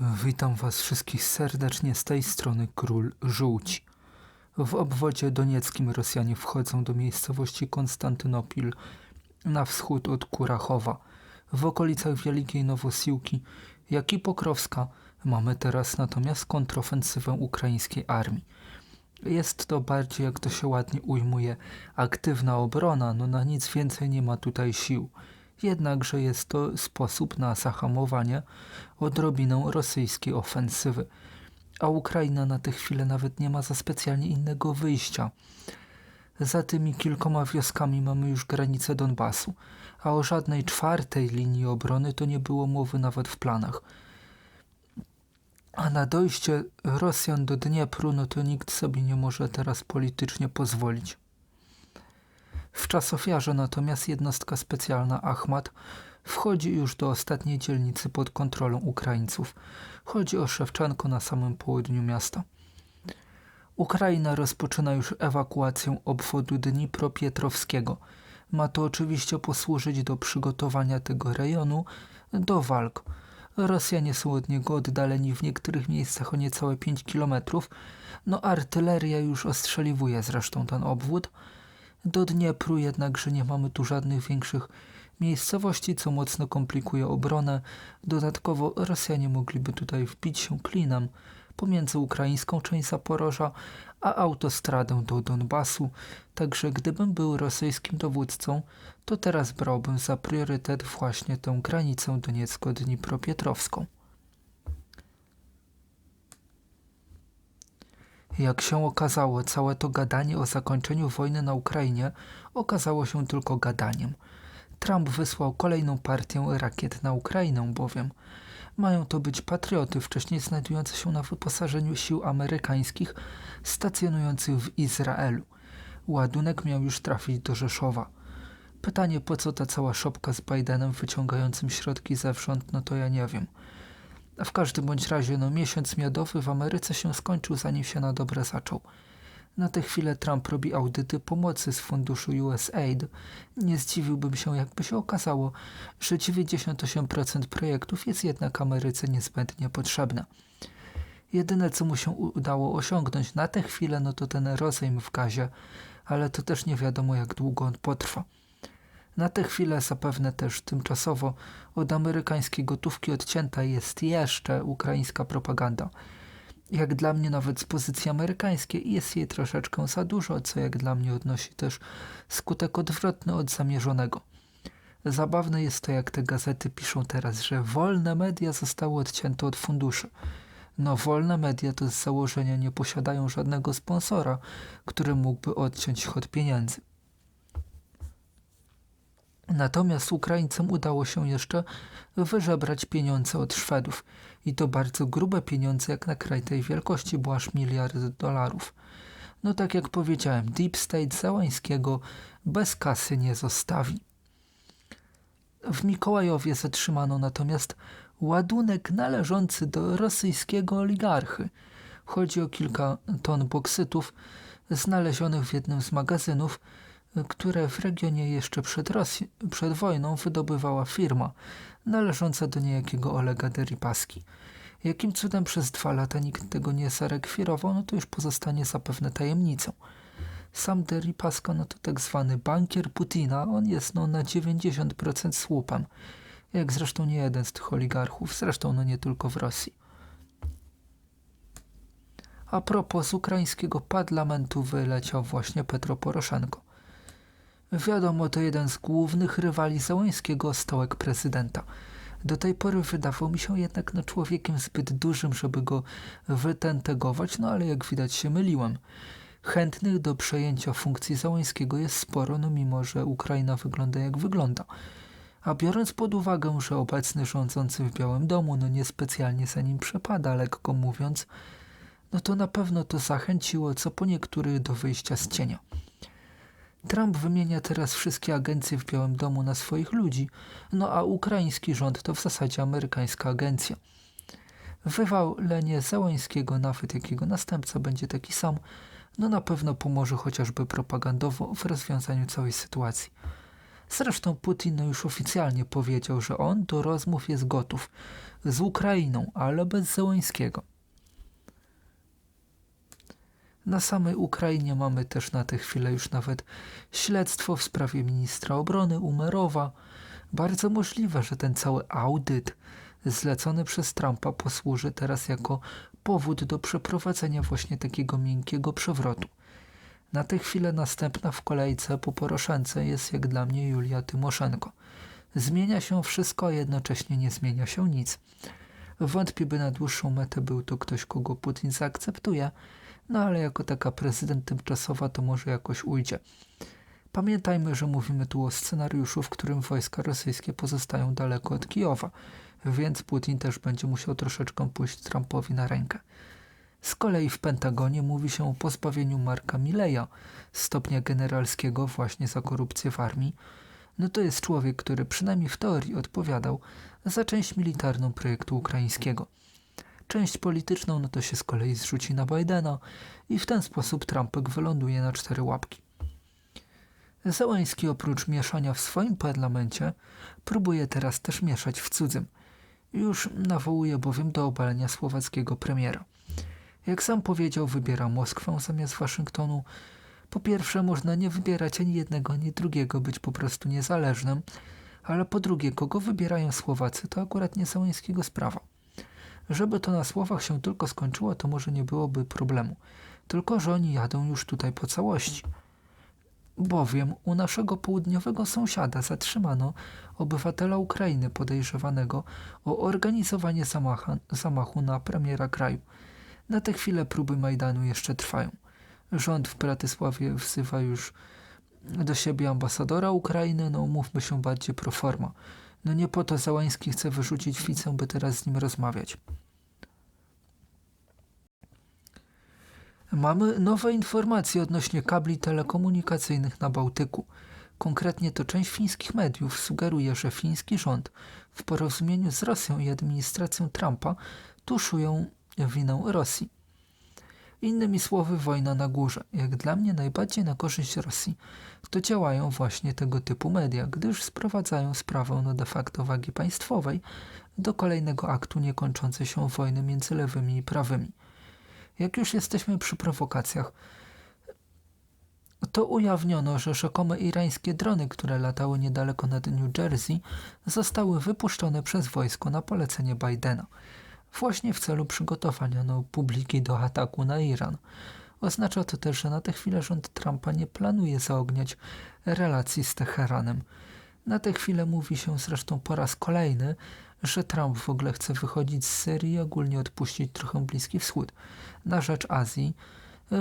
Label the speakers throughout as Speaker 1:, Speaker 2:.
Speaker 1: Witam Was wszystkich serdecznie z tej strony Król Żółci. W obwodzie donieckim Rosjanie wchodzą do miejscowości Konstantynopil na wschód od Kurachowa. W okolicach Wielkiej Nowosiłki, jak i Pokrowska mamy teraz natomiast kontrofensywę ukraińskiej armii. Jest to bardziej, jak to się ładnie ujmuje, aktywna obrona, no na nic więcej nie ma tutaj sił jednakże jest to sposób na zahamowanie odrobinę rosyjskiej ofensywy. A Ukraina na tę chwilę nawet nie ma za specjalnie innego wyjścia. Za tymi kilkoma wioskami mamy już granicę Donbasu, a o żadnej czwartej linii obrony to nie było mowy nawet w planach. A na dojście Rosjan do Dniepru, no to nikt sobie nie może teraz politycznie pozwolić. W czasofiarze natomiast jednostka specjalna Ahmad wchodzi już do ostatniej dzielnicy pod kontrolą Ukraińców. Chodzi o Szewczanko na samym południu miasta. Ukraina rozpoczyna już ewakuację obwodu Dnipropietrowskiego. Ma to oczywiście posłużyć do przygotowania tego rejonu do walk. Rosjanie są od niego oddaleni w niektórych miejscach o niecałe 5 kilometrów. No artyleria już ostrzeliwuje zresztą ten obwód. Do Dniepru jednakże nie mamy tu żadnych większych miejscowości, co mocno komplikuje obronę. Dodatkowo Rosjanie mogliby tutaj wbić się klinem pomiędzy ukraińską część Zaporoża a autostradę do Donbasu. Także gdybym był rosyjskim dowódcą, to teraz brałbym za priorytet właśnie tę granicę doniecko-dnipropietrowską. Jak się okazało, całe to gadanie o zakończeniu wojny na Ukrainie okazało się tylko gadaniem. Trump wysłał kolejną partię rakiet na Ukrainę, bowiem mają to być patrioty wcześniej znajdujące się na wyposażeniu sił amerykańskich stacjonujących w Izraelu. Ładunek miał już trafić do Rzeszowa. Pytanie, po co ta cała szopka z Bidenem wyciągającym środki zewsząd, no to ja nie wiem. W każdym bądź razie no, miesiąc miodowy w Ameryce się skończył, zanim się na dobre zaczął. Na tę chwilę Trump robi audyty pomocy z funduszu USAID. Nie zdziwiłbym się, jakby się okazało, że 98% projektów jest jednak Ameryce niezbędnie potrzebne. Jedyne, co mu się udało osiągnąć na tę chwilę, no to ten rozejm w gazie, ale to też nie wiadomo, jak długo on potrwa. Na tę chwilę zapewne też tymczasowo od amerykańskiej gotówki odcięta jest jeszcze ukraińska propaganda. Jak dla mnie nawet z pozycji amerykańskiej jest jej troszeczkę za dużo, co jak dla mnie odnosi też skutek odwrotny od zamierzonego. Zabawne jest to, jak te gazety piszą teraz, że wolne media zostały odcięte od funduszy. No, wolne media to z założenia nie posiadają żadnego sponsora, który mógłby odciąć ich od pieniędzy. Natomiast Ukraińcom udało się jeszcze wyżebrać pieniądze od Szwedów i to bardzo grube pieniądze jak na kraj tej wielkości, bo aż miliard dolarów. No tak jak powiedziałem, Deep State Załańskiego bez kasy nie zostawi. W Mikołajowie zatrzymano natomiast ładunek należący do rosyjskiego oligarchy. Chodzi o kilka ton boksytów znalezionych w jednym z magazynów, które w regionie jeszcze przed, Rosji, przed wojną wydobywała firma należąca do niejakiego Olega Deripaski. Jakim cudem przez dwa lata nikt tego nie zarekwirował, no to już pozostanie zapewne tajemnicą. Sam Deripaska no to tak zwany bankier Putina, on jest no na 90% słupem. Jak zresztą nie jeden z tych oligarchów, zresztą no nie tylko w Rosji. A propos, z ukraińskiego parlamentu wyleciał właśnie Petro Poroszenko. Wiadomo, to jeden z głównych rywali Załańskiego o stołek prezydenta. Do tej pory wydawał mi się jednak no, człowiekiem zbyt dużym, żeby go wytentegować, no ale jak widać się myliłem. Chętnych do przejęcia funkcji Załańskiego jest sporo, no mimo że Ukraina wygląda jak wygląda. A biorąc pod uwagę, że obecny rządzący w Białym Domu no niespecjalnie za nim przepada, lekko mówiąc, no to na pewno to zachęciło co po niektórych do wyjścia z cienia. Trump wymienia teraz wszystkie agencje w Białym Domu na swoich ludzi, no a ukraiński rząd to w zasadzie amerykańska agencja. Wywalenie Załańskiego, nawet jakiego następca będzie taki sam, no na pewno pomoże chociażby propagandowo w rozwiązaniu całej sytuacji. Zresztą Putin już oficjalnie powiedział, że on do rozmów jest gotów z Ukrainą, ale bez Zełańskiego. Na samej Ukrainie mamy też na tę chwilę już nawet śledztwo w sprawie ministra obrony Umerowa. Bardzo możliwe, że ten cały audyt zlecony przez Trumpa posłuży teraz jako powód do przeprowadzenia właśnie takiego miękkiego przewrotu. Na tę chwilę następna w kolejce po Poroszence jest jak dla mnie Julia Tymoszenko. Zmienia się wszystko, a jednocześnie nie zmienia się nic. Wątpię, by na dłuższą metę był to ktoś, kogo Putin zaakceptuje, no ale jako taka prezydent tymczasowa to może jakoś ujdzie. Pamiętajmy, że mówimy tu o scenariuszu, w którym wojska rosyjskie pozostają daleko od Kijowa, więc Putin też będzie musiał troszeczkę pójść Trumpowi na rękę. Z kolei w Pentagonie mówi się o pozbawieniu Marka Mileja stopnia generalskiego właśnie za korupcję w armii. No to jest człowiek, który przynajmniej w teorii odpowiadał za część militarną projektu ukraińskiego. Część polityczną no to się z kolei zrzuci na Bidena i w ten sposób Trumpek wyląduje na cztery łapki. Zełański oprócz mieszania w swoim parlamencie próbuje teraz też mieszać w cudzym. Już nawołuje bowiem do obalenia słowackiego premiera. Jak sam powiedział, wybiera Moskwę zamiast Waszyngtonu. Po pierwsze, można nie wybierać ani jednego, ani drugiego, być po prostu niezależnym, ale po drugie, kogo wybierają Słowacy, to akurat nie Zełańskiego sprawa. Żeby to na słowach się tylko skończyło, to może nie byłoby problemu. Tylko, że oni jadą już tutaj po całości. Bowiem u naszego południowego sąsiada zatrzymano obywatela Ukrainy podejrzewanego o organizowanie zamacha, zamachu na premiera kraju. Na tę chwilę próby Majdanu jeszcze trwają. Rząd w Bratysławie wzywa już do siebie ambasadora Ukrainy, no umówmy się bardziej pro forma. No nie po to Załański chce wyrzucić Ficę, by teraz z nim rozmawiać. Mamy nowe informacje odnośnie kabli telekomunikacyjnych na Bałtyku. Konkretnie to część fińskich mediów sugeruje, że fiński rząd w porozumieniu z Rosją i administracją Trumpa tuszują winę Rosji. Innymi słowy, wojna na górze. Jak dla mnie najbardziej na korzyść Rosji, to działają właśnie tego typu media, gdyż sprowadzają sprawę no de facto wagi państwowej do kolejnego aktu niekończącej się wojny między lewymi i prawymi. Jak już jesteśmy przy prowokacjach, to ujawniono, że rzekome irańskie drony, które latały niedaleko nad New Jersey, zostały wypuszczone przez wojsko na polecenie Bidena, właśnie w celu przygotowania no, publiki do ataku na Iran. Oznacza to też, że na tę chwilę rząd Trumpa nie planuje zaogniać relacji z Teheranem. Na tę chwilę mówi się zresztą po raz kolejny, że Trump w ogóle chce wychodzić z Syrii i ogólnie odpuścić trochę Bliski Wschód na rzecz Azji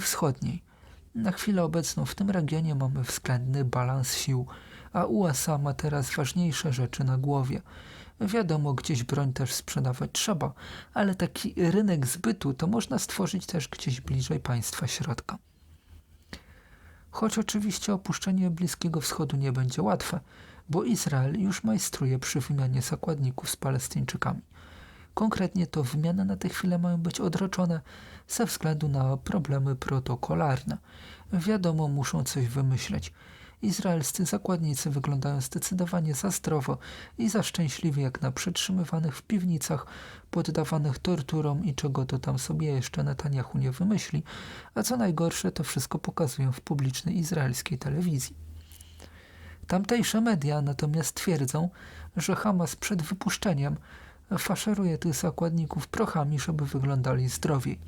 Speaker 1: Wschodniej. Na chwilę obecną w tym regionie mamy względny balans sił, a USA ma teraz ważniejsze rzeczy na głowie. Wiadomo, gdzieś broń też sprzedawać trzeba, ale taki rynek zbytu to można stworzyć też gdzieś bliżej państwa środka. Choć oczywiście opuszczenie Bliskiego Wschodu nie będzie łatwe, bo Izrael już majstruje przy wymianie zakładników z Palestyńczykami. Konkretnie to wymiany na tę chwilę mają być odroczone ze względu na problemy protokolarne. Wiadomo, muszą coś wymyśleć. Izraelscy zakładnicy wyglądają zdecydowanie za zdrowo i za szczęśliwie jak na przetrzymywanych w piwnicach, poddawanych torturom i czego to tam sobie jeszcze Netanyahu nie wymyśli, a co najgorsze to wszystko pokazują w publicznej izraelskiej telewizji. Tamtejsze media natomiast twierdzą, że Hamas przed wypuszczeniem faszeruje tych zakładników prochami, żeby wyglądali zdrowiej.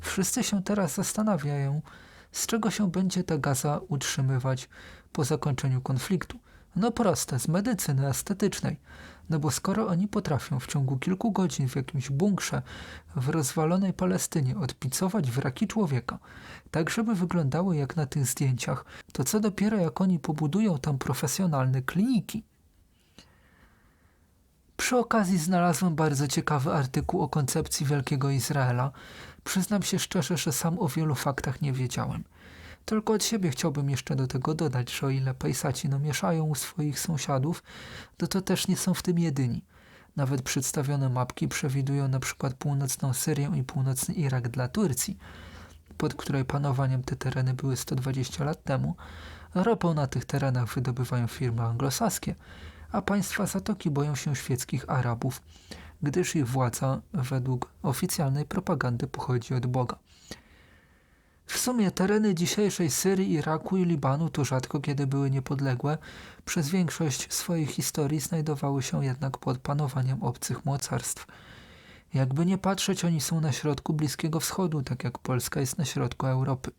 Speaker 1: Wszyscy się teraz zastanawiają, z czego się będzie ta gaza utrzymywać po zakończeniu konfliktu. No proste, z medycyny estetycznej. No bo skoro oni potrafią w ciągu kilku godzin w jakimś bunkrze w rozwalonej Palestynie odpicować wraki człowieka, tak żeby wyglądały jak na tych zdjęciach, to co dopiero jak oni pobudują tam profesjonalne kliniki. Przy okazji znalazłem bardzo ciekawy artykuł o koncepcji Wielkiego Izraela. Przyznam się szczerze, że sam o wielu faktach nie wiedziałem. Tylko od siebie chciałbym jeszcze do tego dodać, że o ile Pejsaci namieszają u swoich sąsiadów, to to też nie są w tym jedyni. Nawet przedstawione mapki przewidują przykład północną Syrię i północny Irak dla Turcji, pod której panowaniem te tereny były 120 lat temu, Ropę na tych terenach wydobywają firmy anglosaskie, a państwa Zatoki boją się świeckich Arabów, gdyż ich władza według oficjalnej propagandy pochodzi od Boga. W sumie tereny dzisiejszej Syrii, Iraku i Libanu to rzadko kiedy były niepodległe, przez większość swojej historii znajdowały się jednak pod panowaniem obcych mocarstw. Jakby nie patrzeć, oni są na środku Bliskiego Wschodu, tak jak Polska jest na środku Europy.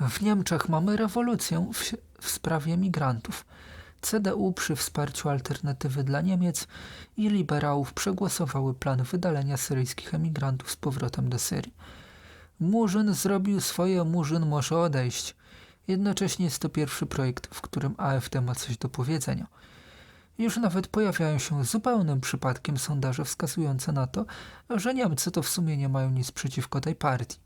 Speaker 1: W Niemczech mamy rewolucję w sprawie migrantów. CDU przy wsparciu alternatywy dla Niemiec i liberałów przegłosowały plan wydalenia syryjskich emigrantów z powrotem do Syrii. Murzyn zrobił swoje, Murzyn może odejść. Jednocześnie jest to pierwszy projekt, w którym AfD ma coś do powiedzenia. Już nawet pojawiają się zupełnym przypadkiem sondaże wskazujące na to, że Niemcy to w sumie nie mają nic przeciwko tej partii.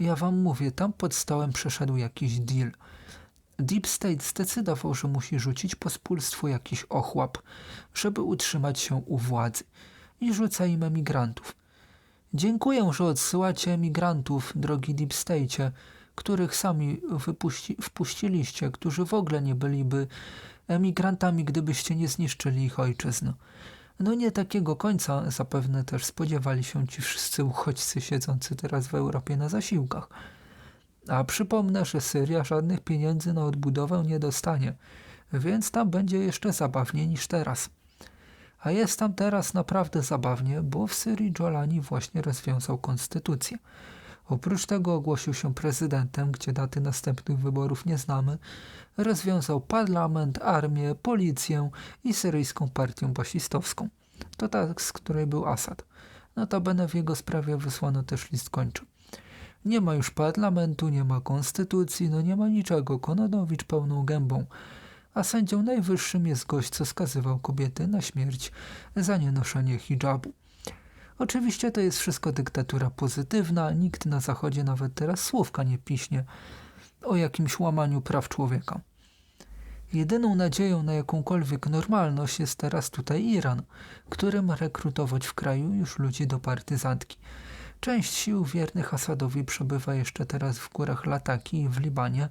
Speaker 1: Ja wam mówię, tam pod stołem przeszedł jakiś deal – Deep State zdecydował, że musi rzucić pospólstwu jakiś ochłap, żeby utrzymać się u władzy i rzuca im emigrantów. Dziękuję, że odsyłacie emigrantów, drogi Deep State, których sami wypuści, wpuściliście, którzy w ogóle nie byliby emigrantami, gdybyście nie zniszczyli ich ojczyzn. No nie takiego końca zapewne też spodziewali się ci wszyscy uchodźcy siedzący teraz w Europie na zasiłkach. A przypomnę, że Syria żadnych pieniędzy na odbudowę nie dostanie, więc tam będzie jeszcze zabawniej niż teraz. A jest tam teraz naprawdę zabawnie, bo w Syrii Jolani właśnie rozwiązał konstytucję. Oprócz tego ogłosił się prezydentem, gdzie daty następnych wyborów nie znamy, rozwiązał parlament, armię, policję i syryjską partię basistowską. To ta, z której był Assad. Notabene w jego sprawie wysłano też list kończy. Nie ma już parlamentu, nie ma konstytucji, no nie ma niczego. Kononowicz pełną gębą. A sędzią najwyższym jest gość, co skazywał kobiety na śmierć za nienoszenie hijabu. Oczywiście to jest wszystko dyktatura pozytywna, nikt na zachodzie nawet teraz słówka nie piśnie o jakimś łamaniu praw człowieka. Jedyną nadzieją na jakąkolwiek normalność jest teraz tutaj Iran, który ma rekrutować w kraju już ludzi do partyzantki. Część sił wiernych Asadowi przebywa jeszcze teraz w górach Lataki i w Libanie.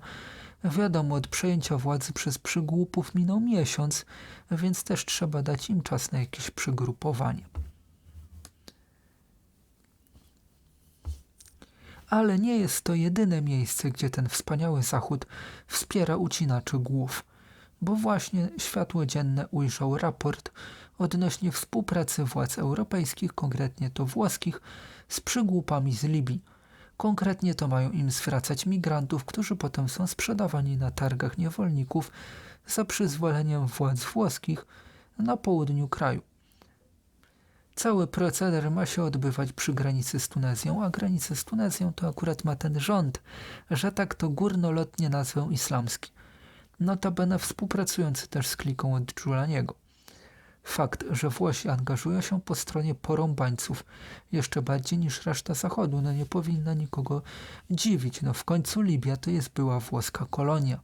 Speaker 1: Wiadomo, od przejęcia władzy przez przygłupów minął miesiąc, więc też trzeba dać im czas na jakieś przygrupowanie. Ale nie jest to jedyne miejsce, gdzie ten wspaniały Zachód wspiera ucinaczy głów, bo właśnie światło dzienne ujrzał raport odnośnie współpracy władz europejskich, konkretnie to włoskich, z przygłupami z Libii. Konkretnie to mają im zwracać migrantów, którzy potem są sprzedawani na targach niewolników za przyzwoleniem władz włoskich na południu kraju. Cały proceder ma się odbywać przy granicy z Tunezją, a granicę z Tunezją to akurat ma ten rząd, że tak to górnolotnie nazwę islamski. Notabene współpracujący też z kliką od Giulianiego. Fakt, że Włosi angażują się po stronie porąbańców jeszcze bardziej niż reszta Zachodu, no nie powinna nikogo dziwić. No w końcu Libia to jest była włoska kolonia.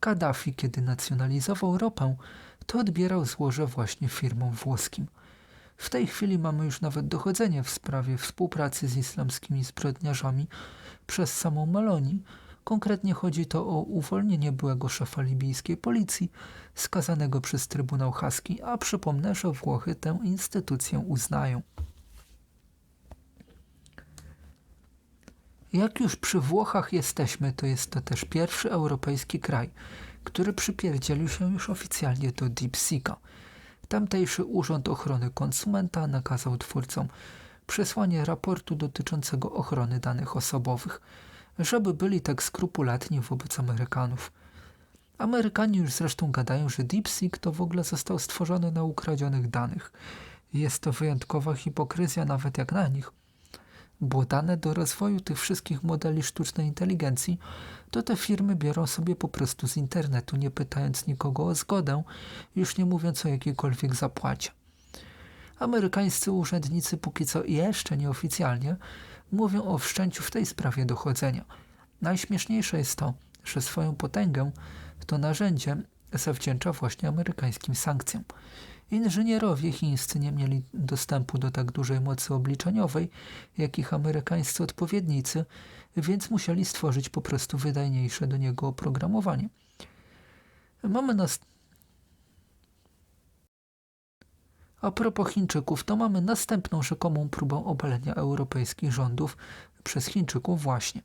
Speaker 1: Kaddafi, kiedy nacjonalizował ropę, to odbierał złoże właśnie firmom włoskim. W tej chwili mamy już nawet dochodzenie w sprawie współpracy z islamskimi zbrodniarzami przez samą Meloni, Konkretnie chodzi to o uwolnienie byłego szefa libijskiej policji, skazanego przez Trybunał Haski, a przypomnę, że Włochy tę instytucję uznają. Jak już przy Włochach jesteśmy, to jest to też pierwszy europejski kraj, który przypierdzielił się już oficjalnie do DeepSeeka. Tamtejszy Urząd Ochrony Konsumenta nakazał twórcom przesłanie raportu dotyczącego ochrony danych osobowych – żeby byli tak skrupulatni wobec Amerykanów. Amerykanie już zresztą gadają, że DeepSeek to w ogóle został stworzony na ukradzionych danych. Jest to wyjątkowa hipokryzja nawet jak na nich, bo dane do rozwoju tych wszystkich modeli sztucznej inteligencji to te firmy biorą sobie po prostu z internetu, nie pytając nikogo o zgodę, już nie mówiąc o jakiejkolwiek zapłacie. Amerykańscy urzędnicy póki co jeszcze nieoficjalnie mówią o wszczęciu w tej sprawie dochodzenia. Najśmieszniejsze jest to, że swoją potęgę to narzędzie zawdzięcza właśnie amerykańskim sankcjom. Inżynierowie chińscy nie mieli dostępu do tak dużej mocy obliczeniowej, jak ich amerykańscy odpowiednicy, więc musieli stworzyć po prostu wydajniejsze do niego oprogramowanie. Mamy nas. A propos Chińczyków, to mamy następną rzekomą próbę obalenia europejskich rządów przez Chińczyków właśnie,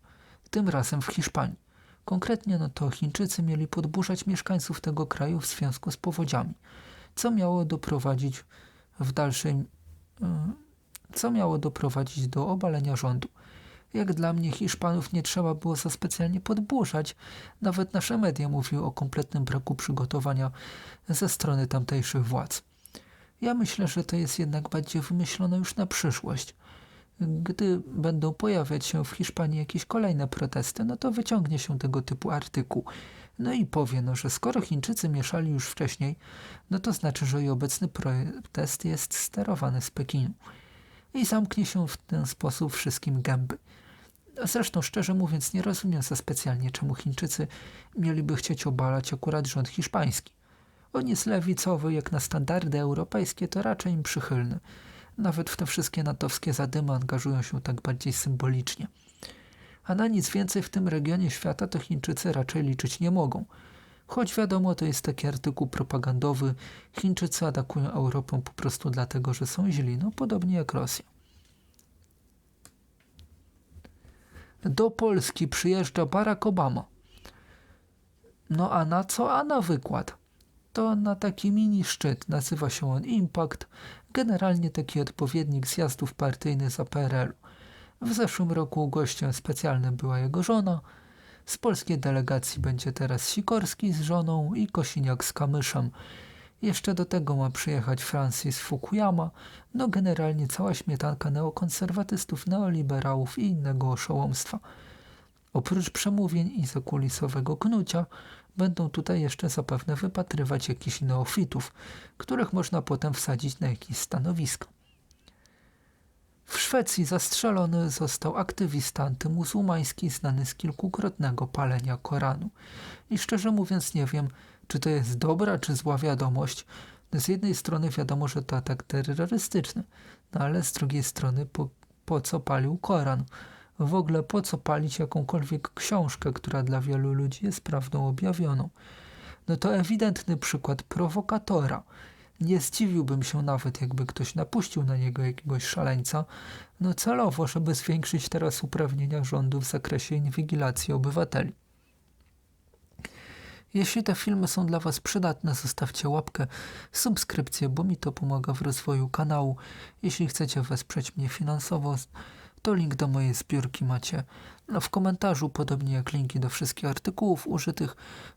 Speaker 1: tym razem w Hiszpanii. Konkretnie no to Chińczycy mieli podburzać mieszkańców tego kraju w związku z powodziami, co miało doprowadzić w dalszej, y, co miało doprowadzić do obalenia rządu. Jak dla mnie Hiszpanów nie trzeba było za specjalnie podburzać. Nawet nasze media mówiły o kompletnym braku przygotowania ze strony tamtejszych władz. Ja myślę, że to jest jednak bardziej wymyślone już na przyszłość. Gdy będą pojawiać się w Hiszpanii jakieś kolejne protesty, no to wyciągnie się tego typu artykuł. No i powie, no, że skoro Chińczycy mieszali już wcześniej, no to znaczy, że i obecny protest jest sterowany z Pekinu. I zamknie się w ten sposób wszystkim gęby. Zresztą, szczerze mówiąc, nie rozumiem za specjalnie, czemu Chińczycy mieliby chcieć obalać akurat rząd hiszpański. On jest lewicowy, jak na standardy europejskie, to raczej im przychylny. Nawet w te wszystkie natowskie zadymy angażują się tak bardziej symbolicznie. A na nic więcej w tym regionie świata to Chińczycy raczej liczyć nie mogą. Choć wiadomo, to jest taki artykuł propagandowy, Chińczycy atakują Europę po prostu dlatego, że są źli, no podobnie jak Rosja. Do Polski przyjeżdża Barack Obama. No a na co? A na wykład. To na taki mini szczyt, nazywa się on Impact, generalnie taki odpowiednik zjazdów partyjnych za PRL. W zeszłym roku gościem specjalnym była jego żona. Z polskiej delegacji będzie teraz Sikorski z żoną i Kosiniak z Kamyszem. Jeszcze do tego ma przyjechać Francis Fukuyama, no generalnie cała śmietanka neokonserwatystów, neoliberałów i innego oszołomstwa. Oprócz przemówień i zakulisowego knucia, będą tutaj jeszcze zapewne wypatrywać jakichś neofitów, których można potem wsadzić na jakieś stanowisko. W Szwecji zastrzelony został aktywista antymuzułmański znany z kilkukrotnego palenia Koranu. I szczerze mówiąc nie wiem, czy to jest dobra czy zła wiadomość. Z jednej strony wiadomo, że to atak terrorystyczny, no ale z drugiej strony po, po co palił Koran? W ogóle po co palić jakąkolwiek książkę, która dla wielu ludzi jest prawdą objawioną? No to ewidentny przykład prowokatora. Nie zdziwiłbym się nawet, jakby ktoś napuścił na niego jakiegoś szaleńca, no celowo, żeby zwiększyć teraz uprawnienia rządu w zakresie inwigilacji obywateli. Jeśli te filmy są dla Was przydatne, zostawcie łapkę, subskrypcję, bo mi to pomaga w rozwoju kanału. Jeśli chcecie wesprzeć mnie finansowo, to link do mojej zbiórki macie w komentarzu, podobnie jak linki do wszystkich artykułów użytych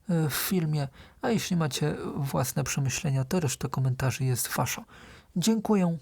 Speaker 1: e, w filmie. A jeśli macie własne przemyślenia, to reszta komentarzy jest Wasza. Dziękuję.